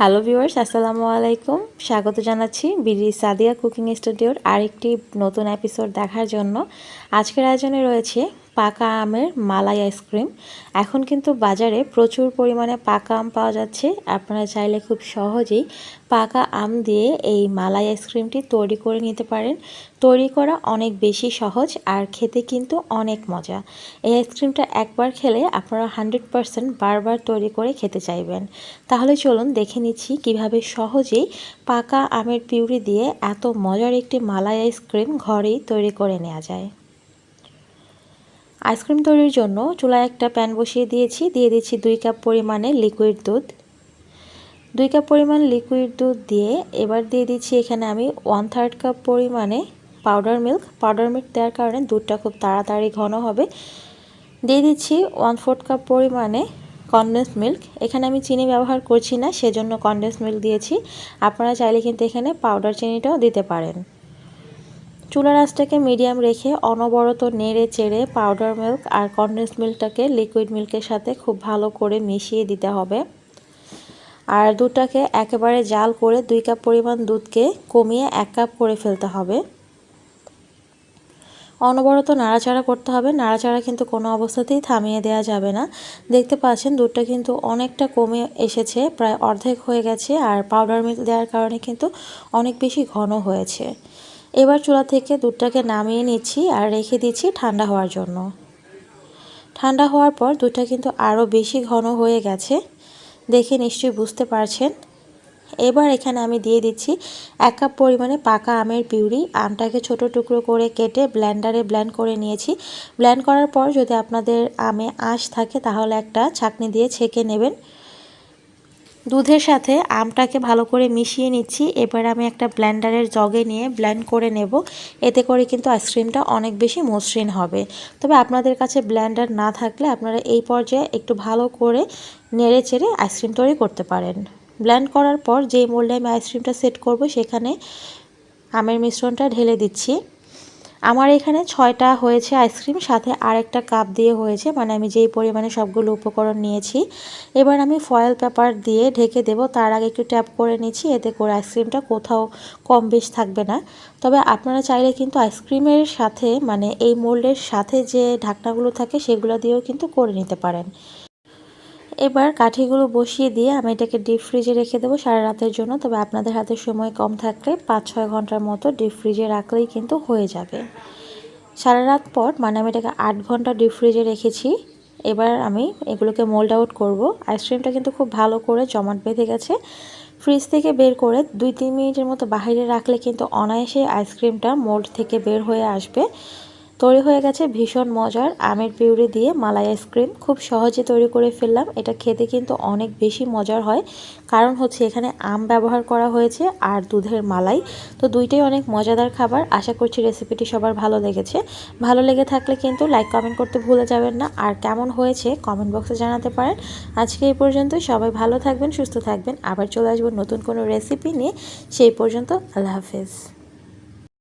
Hello viewers আসসালামু আলাইকুম। স্বাগত জানাচ্ছি বিডি সাদিয়া কুকিং স্টুডিওর আরেকটি নতুন এপিসোড দেখার জন্য। আজকের আয়োজনে রয়েছে পাকা আমের মালাই আইসক্রিম এখন কিন্তু বাজারে প্রচুর পরিমাণে পাকা আম পাওয়া যাচ্ছে। আপনারা চাইলে খুব সহজেই পাকা আম দিয়ে এই মালাই আইসক্রিমটি তৈরি করে নিতে পারেন। তৈরি করা অনেক বেশি সহজ আর খেতে কিন্তু অনেক মজা। এই আইসক্রিমটা একবার খেলে আপনারা হান্ড্রেড পারসেন্ট বারবার তৈরি করে খেতে চাইবেন। তাহলে চলুন দেখে নিচ্ছি কীভাবে সহজেই পাকা আমের পিউরি দিয়ে এত মজার একটি মালাই আইসক্রিম ঘরেই তৈরি করে নেওয়া যায়। আইসক্রিম তৈরির জন্য চুলায় একটা প্যান বসিয়ে দিয়েছি। দিয়ে দিচ্ছি দুই কাপ পরিমাণে লিকুইড দুধ। দুই কাপ পরিমাণ লিকুইড দুধ দিয়ে এবার দিয়ে দিচ্ছি এখানে আমি ওয়ান থার্ড কাপ পরিমাণে পাউডার মিল্ক পাউডার মিল্ক দেওয়ার কারণে দুধটা খুব তাড়াতাড়ি ঘন হবে। দিয়ে দিচ্ছি ওয়ান ফোর্থ কাপ পরিমাণে কনডেন্স মিল্ক এখানে আমি চিনি ব্যবহার করছি না, সেজন্য কনডেন্স মিল্ক দিয়েছি। আপনারা চাইলে কিন্তু এখানে পাউডার চিনিটাও দিতে পারেন। চুলার আঁচটাকে মিডিয়াম রেখে অনবরত নেড়ে চেড়ে পাউডার মিল্ক আর কনডেন্স মিল্কটাকে লিকুইড মিল্কের সাথে খুব ভালো করে মিশিয়ে দিতে হবে। আর দুধটাকে একেবারে জাল করে দুই কাপ পরিমাণ দুধকে কমিয়ে এক কাপ করে ফেলতে হবে। অনবরত নাড়াচাড়া করতে হবে। নাড়াচাড়া কিন্তু কোনো অবস্থাতেই থামিয়ে দেওয়া যাবে না। দেখতে পাচ্ছেন দুধটা কিন্তু অনেকটা কমে এসেছে, প্রায় অর্ধেক হয়ে গেছে আর পাউডার মিল্ক দেওয়ার কারণে কিন্তু অনেক বেশি ঘন হয়েছে। এবার চুলা থেকে দুধটাকে নামিয়ে নিচ্ছি আর রেখে দিচ্ছি ঠান্ডা হওয়ার জন্য। ঠান্ডা হওয়ার পর দুধটা কিন্তু আরও বেশি ঘন হয়ে গেছে। দেখে নিশ্চয়ই বুঝতে পারছেন। এবার এখানে আমি দিয়ে দিচ্ছি এক কাপ পরিমাণে পাকা আমের পিউরি। আমটাকে ছোট টুকরো করে কেটে ব্ল্যান্ডারে ব্ল্যান্ড করে নিয়েছি। ব্ল্যান্ড করার পর যদি আপনাদের আমে আঁশ থাকে তাহলে একটা ছাকনি দিয়ে ছেঁকে নেবেন। দুধের সাথে আমটাকে ভালো করে মিশিয়ে নিচ্ছি। এবার আমি একটা ব্ল্যান্ডারের জগে নিয়ে ব্ল্যান্ড করে নেব। এতে করে কিন্তু আইসক্রিমটা অনেক বেশি মসৃণ হবে। তবে আপনাদের কাছে ব্ল্যান্ডার না থাকলে আপনারা এই পর্যায়ে একটু ভালো করে নেড়ে চেড়ে আইসক্রিম তৈরি করতে পারেন। ব্ল্যান্ড করার পর যেই মোল্ডে আমি আইসক্রিমটা সেট করব, সেখানে আমের মিশ্রণটা ঢেলে দিচ্ছি। আমার এখানে ছয়টা হয়েছে আইসক্রিম, সাথে আরেকটা কাপ দিয়ে হয়েছে। মানে আমি যেই পরিমাণে সবগুলো উপকরণ নিয়েছি, এবার আমি ফয়েল পেপার দিয়ে ঢেকে দেব। তার আগে একটু ট্যাপ করে নিচ্ছি, এতে করে আইসক্রিমটা কোথাও কম বেশ থাকবে না। তবে আপনারা চাইলে কিন্তু আইসক্রিমের সাথে মানে এই মোল্ডের সাথে যে ঢাকনাগুলো থাকে, সেগুলো দিয়েও কিন্তু করে নিতে পারেন। এবার কাঠিগুলো বসিয়ে দিয়ে আমি এটাকে ডিপ ফ্রিজে রেখে দেবো সারা রাতের জন্য। তবে আপনাদের হাতে সময় কম থাকলে পাঁচ ছয় ঘণ্টার মতো ডিপ ফ্রিজে রাখলেই কিন্তু হয়ে যাবে। সারা রাত পর মানে আমি এটাকে আট ঘণ্টা ডিপ ফ্রিজে রেখেছি, এবার আমি এগুলোকে মোল্ড আউট করব। আইসক্রিমটা কিন্তু খুব ভালো করে জমাট বেঁধে গেছে। ফ্রিজ থেকে বের করে দুই তিন মিনিটের মতো বাহিরে রাখলে কিন্তু অনায়াসে আইসক্রিমটা মোল্ড থেকে বের হয়ে আসবে। তৈরি হয়ে গেছে ভীষণ মজার। আমের পিউরি দিয়ে মালাই আইসক্রিম খুব সহজে তৈরি করে ফেললাম। এটা খেতে কিন্তু অনেক বেশি মজার হয়। কারণ হচ্ছে এখানে আম ব্যবহার করা হয়েছে আর দুধের মালাই। তো দুইটাই অনেক মজাদার খাবার। আশা করছি রেসিপিটি সবার ভালো লেগেছে। ভালো লেগে থাকলে কিন্তু লাইক কমেন্ট করতে ভুলে যাবেন না। আর কেমন হয়েছে কমেন্ট বক্সে জানাতে পারেন। আজকে এই পর্যন্ত সবাই ভালো থাকবেন, সুস্থ থাকবেন। আবার চলে আসব নতুন কোনো রেসিপি নিয়ে। সেই পর্যন্ত আল্লাহ হাফেজ।